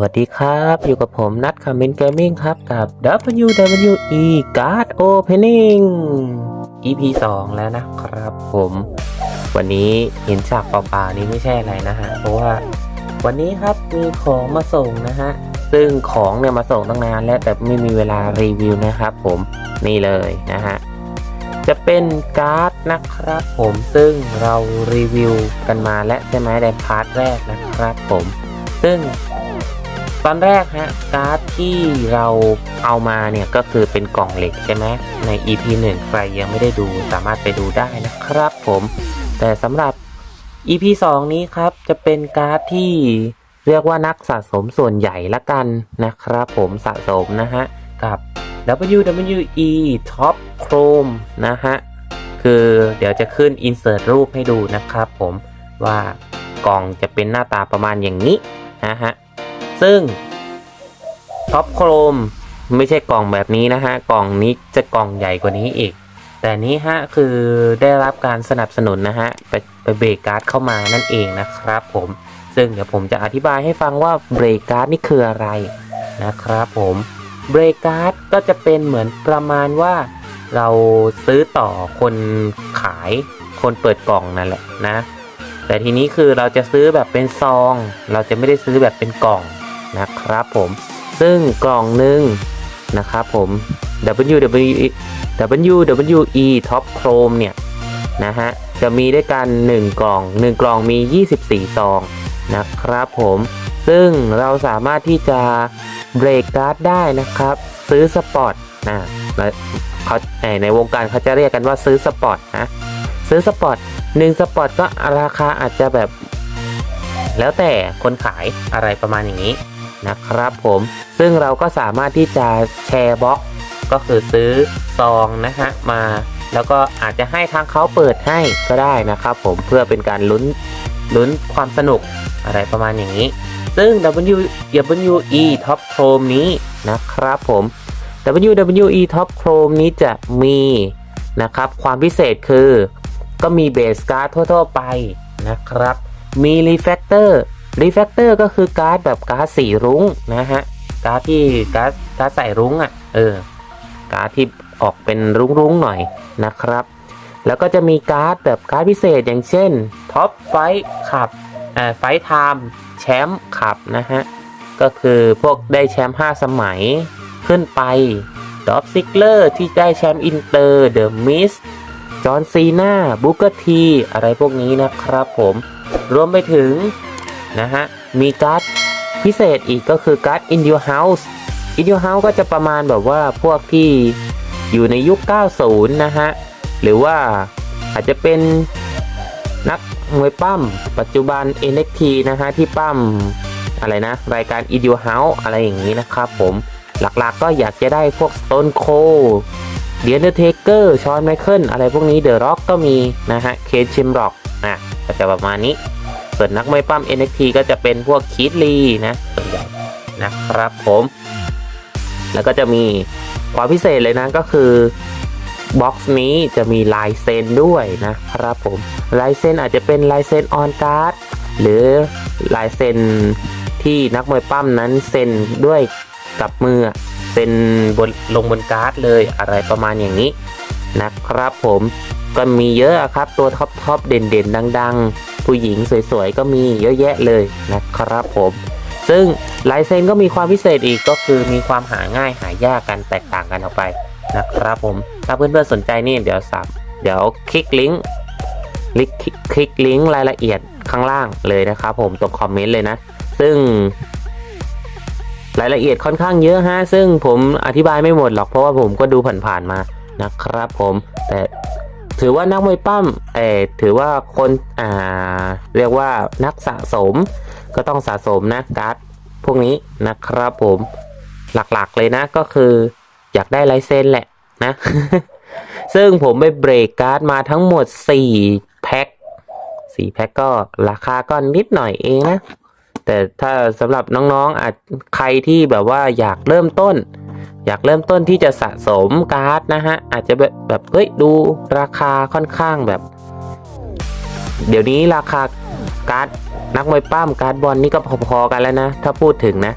วัสดีครับ อยู่กับผมนัทคามินเกมมิ่งครับ กับ WWE Card Opening EP 2 แล้วนะครับผมวันนี้เห็นฉากเปล่าๆนี้ไม่ใช่อะไรนะฮะ เพราะว่าวันนี้ครับมีของมาส่งนะฮะ ซึ่งของเนี่ยมาส่งตั้งนานแล้วแต่ไม่มีเวลารีวิวนะครับผมนี่เลยนะฮะ จะเป็นการ์ดนะครับผมซึ่งเรารีวิวกันมาและใช่ไหมในพาร์ทแรกนะครับผม ซึ่ง ตอนแรกฮะการ์ดที่เราเอามาเนี่ยก็คือเป็นกล่องเหล็กใช่ไหมใน EP 1 ใครยังไม่ได้ดูสามารถไปดูได้นะครับผม แต่สำหรับ EP 2 นี้ครับจะเป็นการ์ดที่เรียกว่านักสะสมส่วนใหญ่ละกันนะครับผมสะสมนะฮะ กับ WWE Top Chrome นะฮะ คือเดี๋ยวจะขึ้น insert รูปให้ดูนะครับผมว่ากล่องจะเป็นหน้าตาประมาณอย่างนี้นะฮะ ซึ่ง Top Chrome ไม่ใช่กล่องแบบนี้นะฮะ กล่องนี้จะกล่องใหญ่กว่านี้อีก แต่นี้ฮะคือได้รับการสนับสนุนนะฮะไปไปเบรกการ์ดเข้ามานั่นเองนะครับผม ซึ่งเดี๋ยวผมจะอธิบายให้ฟังว่าเบรกการ์ดนี่คืออะไรนะครับผมเบรกการ์ดก็จะเป็นเหมือนประมาณว่าเราซื้อต่อคนขายคนเปิดกล่องนั่นแหละนะ แต่ทีนี้คือเราจะซื้อแบบเป็นซอง เราจะไม่ได้ซื้อแบบเป็นกล่อง นะครับผม ซึ่งกล่องหนึ่งนะครับผม WWE WWE Top Chrome เนี่ยนะฮะ จะมีด้วยกัน 1 กล่อง 1 กล่องมี 24 ซองนะครับผม ซึ่งเราสามารถที่จะเบรกการ์ดได้นะครับ ซื้อสปอร์ตนะเขาในวงการเขาจะเรียกกันว่าซื้อสปอร์ตนะ ซื้อสปอร์ตหนึ่งสปอร์ตก็ราคาอาจจะแบบ แล้วแต่คนขายอะไรประมาณอย่างนี้ นะครับผมซึ่งเราก็สามารถที่จะแชร์บล็อกก็คือซื้อซองนะฮะมาแล้วก็อาจจะให้ทางเขาเปิดให้ก็ได้นะครับผมเพื่อเป็นการลุ้นลุ้นความสนุกอะไรประมาณอย่างนี้ ซึ่ง W WWE Top Chrome นี้นะครับผม WWE Top Chrome นี้จะมีนะครับความพิเศษคือ ก็มีเบสการ์ดทั่ว ๆ ไปนะครับ มีรีแฟกเตอร์ รีแฟกเตอร์ก็คือการ์ดแบบการ์ดสีรุ้งนะฮะการ์ดที่การ์ดการ์ดใส่รุ้งอะ่ะเออการ์ดที่ออกเป็นรุ้งๆหน่อยนะครับ แล้วก็จะมีการ์ดแบบการ์ดพิเศษอย่างเช่นท็อปไฟขับเอ่อไฟไทม์แชมป์ขับนะฮะก็คือพวกได้แชมป์5สมัยขึ้นไปดอฟซิกเลอร์ที่ได้แชมป์อินเตอร์เดอะมิสจอห์นซีนาบุกเกอร์ทีอะไรพวกนี้นะครับผม รวมไปถึง นะฮะ มีการ์ดพิเศษอีกก็คือการ์ด In Your House In Your House ก็จะประมาณแบบว่าพวกที่อยู่ในยุค 90 นะฮะ หรือว่าอาจจะเป็นนักมวยปั้มปัจจุบัน NXT นะฮะ ที่ปั้มอะไรนะ รายการ In Your House อะไรอย่างนี้นะครับผมหลักๆก็อยากจะได้พวก Stone Cold เดียนเดอร์เทเกอร์ชอนไมเคิลอะไรพวกนี้เดอะร็อกก็มีนะฮะ เคนชิมร็อกอะก็จะประมาณนี้ ส่วนนักมวยปั้ม NXT ก็จะเป็นพวกคีดลีนะส่วนใหญ่นะครับผม แล้วก็จะมีความพิเศษเลยนะก็คือบ็อกซ์นี้จะมีลายเซ็นด้วยนะครับผมลายเซ็นอาจจะเป็นลายเซ็นออนการ์ดหรือลายเซ็นที่นักมวยปั้มนั้นเซ็นด้วยกับมือเซ็นบนลงบนการ์ดเลยอะไรประมาณอย่างนี้นะครับผมก็มีเยอะครับตัวท็อปท็อปเด่นเด่นๆ ดัง ๆ ผู้หญิงสวยๆ ก็มีเยอะแยะเลยนะครับผม ซึ่งลายเซ็นก็มีความพิเศษอีกก็คือมีความหาง่ายหายากกันแตกต่างกันออกไปนะครับผม ถ้าเพื่อนๆสนใจนี่เดี๋ยวสับเดี๋ยวคลิกลิงก์ลิกคลิกลิงก์รายละเอียดข้างล่างเลยนะครับผมตรงคอมเมนต์เลยนะ ซึ่งรายละเอียดค่อนข้างเยอะฮะ ซึ่งผมอธิบายไม่หมดหรอกเพราะว่าผมก็ดูผ่านๆมานะครับผม แต่ ถือว่านักมวยปั้มเออถือว่าคนอ่าเรียกว่านักสะสม ก็ต้องสะสมนะการ์ดพวกนี้นะครับผมหลักๆเลยนะก็คืออยากได้ลายเซ็นแหละนะ ซึ่งผมไปเบรกการ์ดมาทั้งหมด 4 แพ็ค4แพ็คก็ราคาก็นิดหน่อยเองนะ แต่ถ้าสำหรับน้องๆอาจใครที่แบบว่าอยากเริ่มต้น อยากเริ่มต้นที่จะสะสมการ์ดนะฮะ อาจจะแบบแบบเฮ้ยดูราคาค่อนข้างแบบ เดี๋ยวนี้ราคาการ์ดนักมวยปั้มการ์ดบอลนี่ก็พอๆกันแล้วนะ ถ้าพูดถึงนะ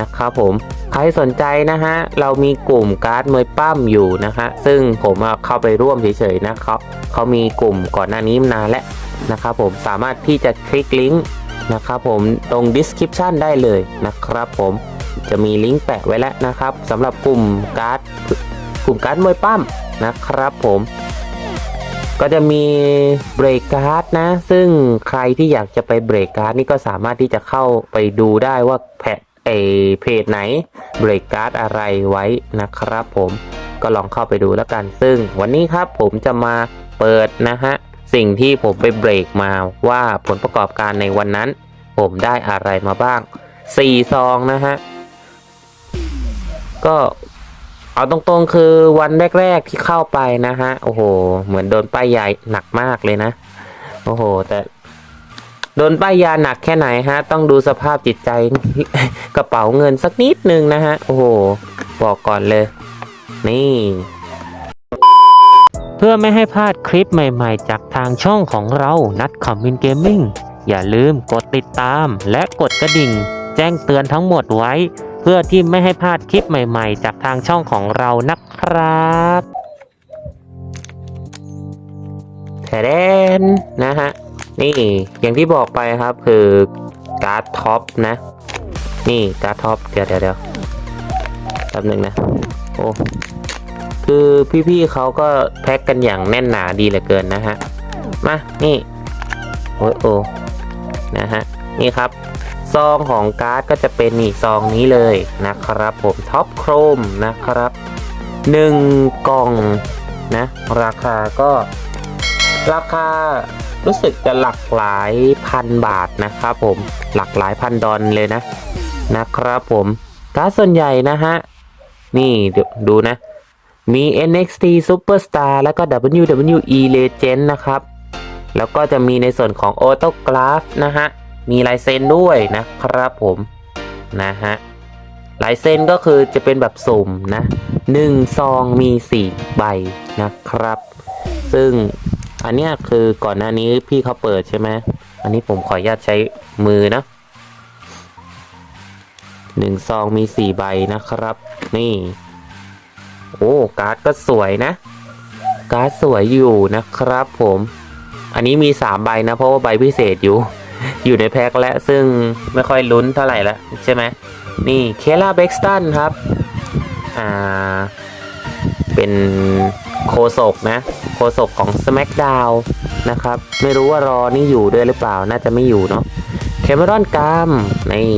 นะครับผมใครสนใจนะฮะ เรามีกลุ่มการ์ดมวยปั้มอยู่นะฮะ ซึ่งผมเข้าไปร่วมเฉยๆนะครับ เขามีกลุ่มก่อนหน้านี้นานแล้วนะครับผม สามารถที่จะคลิกลิงก์นะครับผมตรง description ได้เลยนะครับผม จะมีลิงก์แปะไว้แล้วนะครับสำหรับกลุ่มการ์ดกลุ่มการ์ดมวยปั้มนะครับผมก็จะมีเบรกการ์ดนะ ซึ่งใครที่อยากจะไปเบรกการ์ดนี่ก็สามารถที่จะเข้าไปดูได้ว่าแพทเอเพจไหนเบรกการ์ดอะไรไว้นะครับผมก็ลองเข้าไปดูแล้วกัน ซึ่งวันนี้ครับผมจะมาเปิดนะฮะ สิ่งที่ผมไปเบรกมาว่าผลประกอบการในวันนั้น ผมได้อะไรมาบ้าง4ซองนะฮะ ก็เอาตรงๆคือวันแรก ๆ ที่เข้าไปนะฮะ โอ้โห เหมือนโดนป้ายยาหนักมากเลยนะ โอ้โห แต่โดนป้ายยาหนักแค่ไหนฮะ ต้องดูสภาพจิตใจกระเป๋าเงินสักนิดนึงนะฮะ โอ้โห บอกก่อนเลย นี่ เพื่อไม่ให้พลาดคลิปใหม่ๆ จากทางช่องของเรานัดคอมมินเกมมิ่งอย่าลืมกดติดตามและกดกระดิ่ง แจ้งเตือนทั้งหมดไว้ เพื่อที่ไม่ให้พลาดคลิปใหม่ๆ จากทางช่องของเรานะครับแทนนะฮะ นี่อย่างที่บอกไปครับคือการ์ดท็อปนะ นี่การ์ดท็อปเดี๋ยวเดี๋ยวเดี๋ยวแป๊บหนึ่งนะ โอ้ คือพี่ๆเขาก็แพ็กกันอย่างแน่นหนาดีเหลือเกินนะฮะ มา นี่ โอ้โอ้นะฮะ นี่ครับ ซองของการ์ดก็จะเป็นนี่ซองนี้เลยนะครับผมท็อปโครมนะครับ 1 กล่องนะราคาก็ ราคารู้สึกจะหลักหลายพันบาทนะครับผมหลักหลายพันดอลเลยนะนะครับผมการ์ดส่วนใหญ่นะฮะ นี่เดี๋ยวดูนะ มี NXT Superstar แล้วก็ WWE Legend นะครับ แล้วก็จะมีในส่วนของ Autograph นะฮะ มีลายเซ็นด้วยนะครับผมนะฮะลายเซ็นก็คือจะเป็นแบบสุ่มนะ1ซองมี4ใบนะครับ ซึ่งอันเนี้ยคือก่อนหน้านี้พี่เขาเปิดใช่ไหมอันนี้ผมขออนุญาตใช้มือนะหนึ่งซองมี4ใบนะครับ นี่ โอ้การ์ดก็สวยนะ การ์ดสวยอยู่นะครับผม อันนี้มี3ใบนะเพราะว่าใบพิเศษอยู่ อยู่ในแพ็คและซึ่งไม่ค่อยลุ้นเท่าไหร่ละใช่ไหมนี่เคล่าเบ็กสตันครับอ่าเป็นโคศกนะโคศกของ SmackDown นะครับ ไม่รู้ว่ารอนี่อยู่ด้วยหรือเปล่าน่าจะไม่อยู่เนาะเคมรอนกามนี่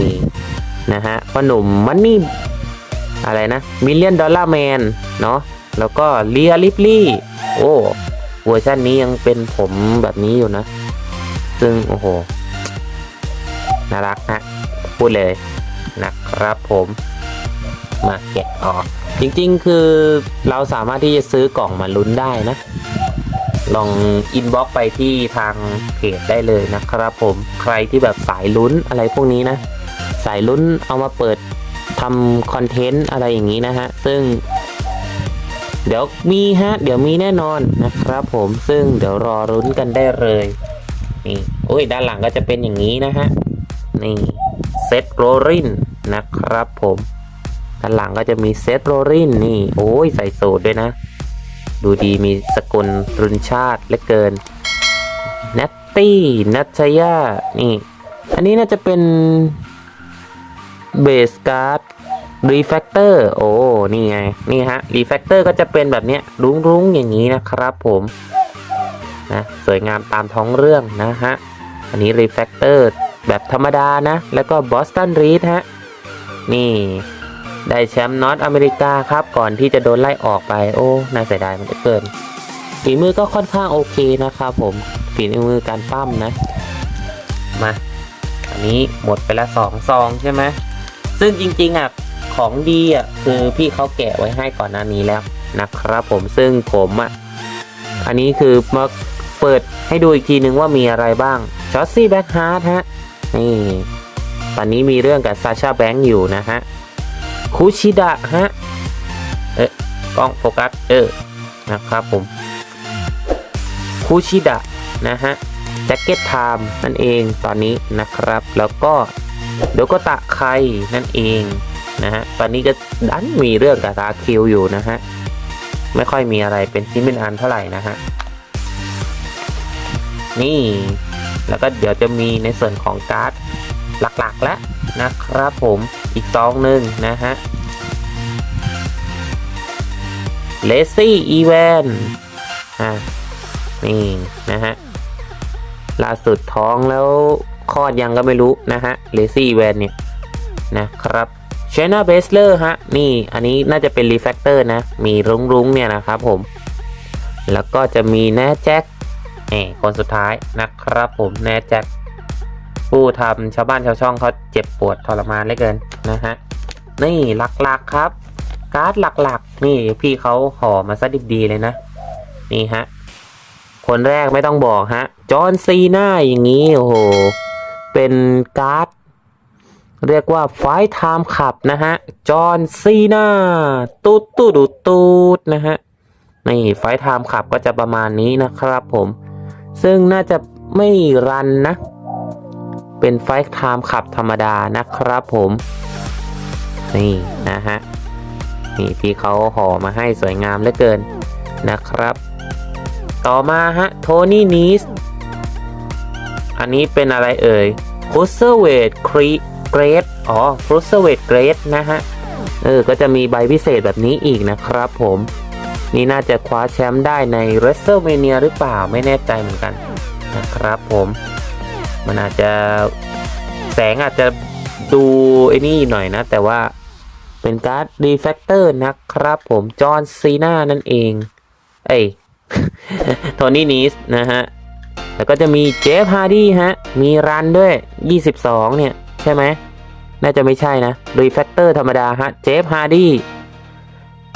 นะฮะพ่อหนุ่มมันนี่อะไรนะมิลเลียนดอลลาร์แมนเนาะแล้วก็เลียลิปลี่โอ้เวอร์ชันนี้ยังเป็นผมแบบนี้อยู่นะ ซึ่ง โอ้โห น่ารักนะพูดเลยนะครับผมมาแกะออกจริงๆ คือเราสามารถที่จะซื้อกล่องมาลุ้นได้นะ ลองอินบ็อกไปที่ทางเพจได้เลยนะครับผมใครที่แบบสายลุ้นอะไรพวกนี้นะ สายลุ้นเอามาเปิดทำคอนเทนต์อะไรอย่างนี้นะฮะ ซึ่ง เดี๋ยวมีฮะ เดี๋ยวมีแน่นอนนะครับผมซึ่งเดี๋ยวรอรุ้นกันได้เลยนี่โอ้ยด้านหลังก็จะเป็นอย่างนี้นะฮะ นี่เซตโรลินนะครับผมด้านหลังก็จะมีเซตโรลินนี่ โอ้ยใส่สูตรด้วยนะ ดูดีมีสกุลรุนชาติเหลือเกินเนตตี้นัชยานี่ อันนี้น่าจะเป็นเบสการ์ดรีแฟกเตอร์โอ้ นี่ไง นี่ฮะรีแฟกเตอร์ก็จะเป็นแบบเนี้ยรุ้งๆอย่างนี้นะครับผมนะสวยงามตามท้องเรื่องนะฮะ อันนี้รีแฟกเตอร์ แบบธรรมดานะ แล้วก็บอสตันรีดฮะ นี่ ได้แชมป์นอตอเมริกาครับ ก่อนที่จะโดนไล่ออกไป โอ้ น่าเสียดายมันเหลือเกิน ฝีมือก็ค่อนข้างโอเคนะครับผม ฝีมือการปั้มนะ มาอันนี้หมดไปละสองซองใช่ไหม ซึ่งจริงๆอะ ของดีอะ คือพี่เขาแกะไว้ให้ก่อนหน้านี้แล้วนะครับผม ซึ่งผมอะ อันนี้คือมาเปิดให้ดูอีกทีนึงว่ามีอะไรบ้างชอสซี่แบ็กฮาร์ดฮะ นี่ ตอนนี้มีเรื่องกับซาชาแบงค์อยู่นะฮะคุชิดะฮะ เอ๊ะกล้องโฟกัส เออ นะครับผมคุชิดะนะฮะแจ็คเก็ตไทม์นั่นเองตอนนี้นะครับ แล้วก็โดโกตะไคนั่นเองนะฮะ ตอนนี้ก็ดันมีเรื่องกับตาคิวอยู่นะฮะ ไม่ค่อยมีอะไรเป็นชิ้นเป็นอันเท่าไหร่นะฮะ นี่ แล้วก็เดี๋ยวจะมีในส่วนของการ์ดหลักๆแล้วนะครับผมอีกซองหนึ่งนะฮะเลซี่อีเวนอะนี่นะฮะล่าสุดท้องแล้วคลอดยังก็ไม่รู้นะฮะเลซี่อีเวนเนี่ยนะครับชน b เบสเลอร์ฮะนี่อันนี้น่าจะเป็นรีแฟกเตอร์นะ มีรุ้งๆเนี่ยนะครับผม แล้วก็จะมีแน่แจ็ค เอคนสุดท้ายนะครับผมแน่แจ็คผู้ทำชาวบ้านชาวช่องเขาเจ็บปวดทรมานเหลือเกินนะฮะนี่หลักๆครับ การ์ดหลักๆ นี่พี่เขาห่อมาซะดีๆเลยนะ นี่ฮะคนแรกไม่ต้องบอกฮะ จอห์นซีนาอย่างนี้ โอ้โห เป็นการ์ด เรียกว่าไฟท์ไทม์ขับนะฮะ จอห์นซีนาตูดตูดตูดตูดนะฮะ นี่ไฟท์ไทม์ขับก็จะประมาณนี้นะครับผม ซึ่งน่าจะไม่รันนะ เป็นไฟท์ไทม์ขับธรรมดานะครับผม นี่นะฮะ นี่พี่เขาห่อมาให้สวยงามเหลือเกินนะครับ ต่อมาฮะโทนี่นีสอันนี้เป็นอะไรเอ่ยครูเซเวทครีเกรดอ๋อครูเซเวทเกรดนะฮะ เออ ก็จะมีใบพิเศษแบบนี้อีกนะครับผม นี่น่าจะคว้าแชมป์ได้ใน w r e s t l e m a n i a หรือเปล่าไม่แน่ใจเหมือนกันนะครับผมมันอาจจะแสงอาจจะดูไอ้นี่หน่อยนะ แต่ว่าเป็นการ์ดรีแฟกเตอร์นะครับผมจอห์นซีนานั่นเอง เอ้ยโทนี่นีสนะฮะ แล้วก็จะมีเจฟฮาร์ดี้ฮะ มีรันด้วย 22 เนี่ย ใช่ไหม น่าจะไม่ใช่นะรีแฟกเตอร์ธรรมดาฮะ เจฟฮาร์ดี้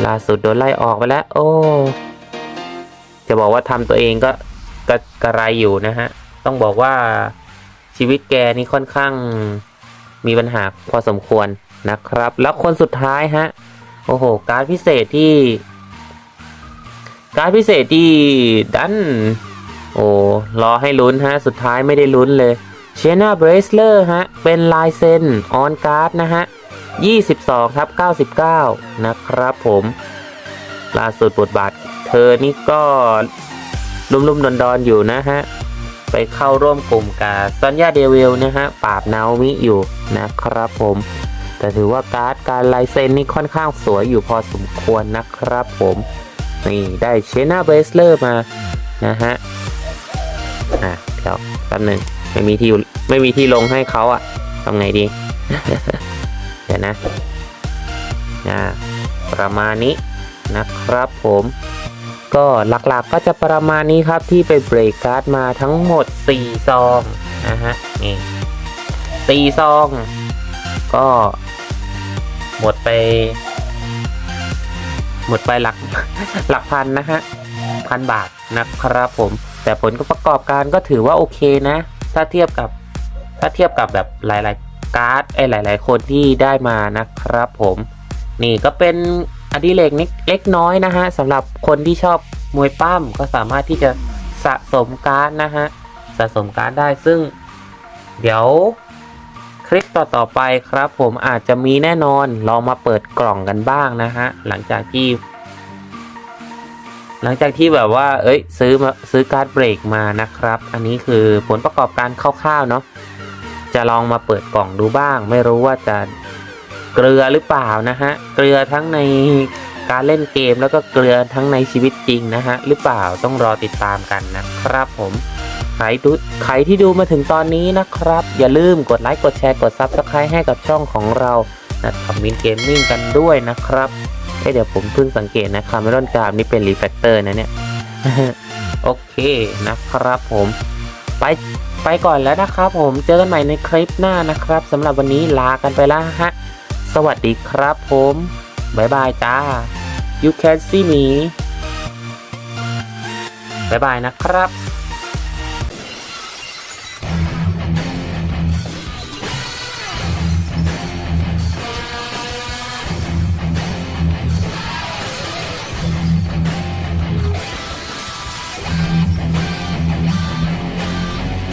ล่าสุดโดนไล่ออกไปแล้ว โอ้ จะบอกว่าทำตัวเองก็กระกระไรอยู่นะฮะ ต้องบอกว่าชีวิตแกนี่ค่อนข้างมีปัญหาพอสมควรนะครับ แล้วคนสุดท้ายฮะ โอ้โห การพิเศษที่ การพิเศษที่ดัน โอ้รอให้ลุ้นฮะ สุดท้ายไม่ได้ลุ้นเลยเชน่าเบรสเลอร์ฮะ เป็นลายเซ็นออนการ์ดนะฮะ 22ครับ99 นะครับผมล่าสุดบทบาทเธอนี่ก็ลุ่มๆดอนๆอยู่นะฮะ ไปเข้าร่วมกลุ่มกับซอนยาเดวิลนะฮะ ปราบนาโอมิอยู่นะครับผม แต่ถือว่าการ์ดการลายเซ็นนี่ค่อนข้างสวยอยู่พอสมควรนะครับผม นี่ได้เชน่าเบสเลอร์มานะฮะ อะเดี๋ยวแป๊บหนึ่งไม่มีที่ไม่มีที่ลงให้เขาอะทำไงดี เดี๋ยวนะนะประมาณนี้นะครับผมก็หลักๆก็จะประมาณนี้ครับที่ไปเบรกการ์ดมาทั้งหมด 4 ซองนะฮะนี่สี่ซอง ก็หมดไป หมดไปหลักหลักพันนะฮะพันบาทนะครับผม แต่ผลประกอบการก็ถือว่าโอเคนะ ถ้าเทียบกับถ้าเทียบกับแบบหลายๆ การ์ดไอ้หลาย ๆ คนที่ได้มานะครับผมนี่ก็เป็นอดิเรกนิดเล็กน้อยนะฮะสำหรับคนที่ชอบมวยปั้มก็สามารถที่จะสะสมการ์ดนะฮะสะสมการ์ดได้ซึ่ง เดี๋ยวคลิปต่อๆไปครับ ผมอาจจะมีแน่นอนลองมาเปิดกล่องกันบ้างนะฮะหลังจากที่ หลังจากที่แบบว่า เอ้ย ซื้อมาซื้อการ์ดเบรกมานะครับ อันนี้คือผลประกอบการคร่าวๆเนาะ จะลองมาเปิดกล่องดูบ้าง ไม่รู้ว่าจะเกลือหรือเปล่านะฮะ เกลือทั้งในการเล่นเกมแล้วก็เกลือทั้งในชีวิตจริงนะฮะ หรือเปล่าต้องรอติดตามกันนะครับผมใครดูใครที่ดูมาถึงตอนนี้นะครับ อย่าลืมกดไลค์กดแชร์กด Subscribe ให้กับช่องของเรานะคอมมินเกมมิ่งกันด้วยนะครับเอ้ยเดี๋ยวผมเพิ่งสังเกตนะคาเมรอนกรามนี่เป็นรีแฟกเตอร์นะเนี่ย โอเคนะครับผม ไป ไปก่อนแล้วนะครับผมเจอกันใหม่ในคลิปหน้านะครับสำหรับวันนี้ลากันไปแล้วฮะ สวัสดีครับผมบ๊ายบายจ้า you can see me บ๊ายบายนะครับ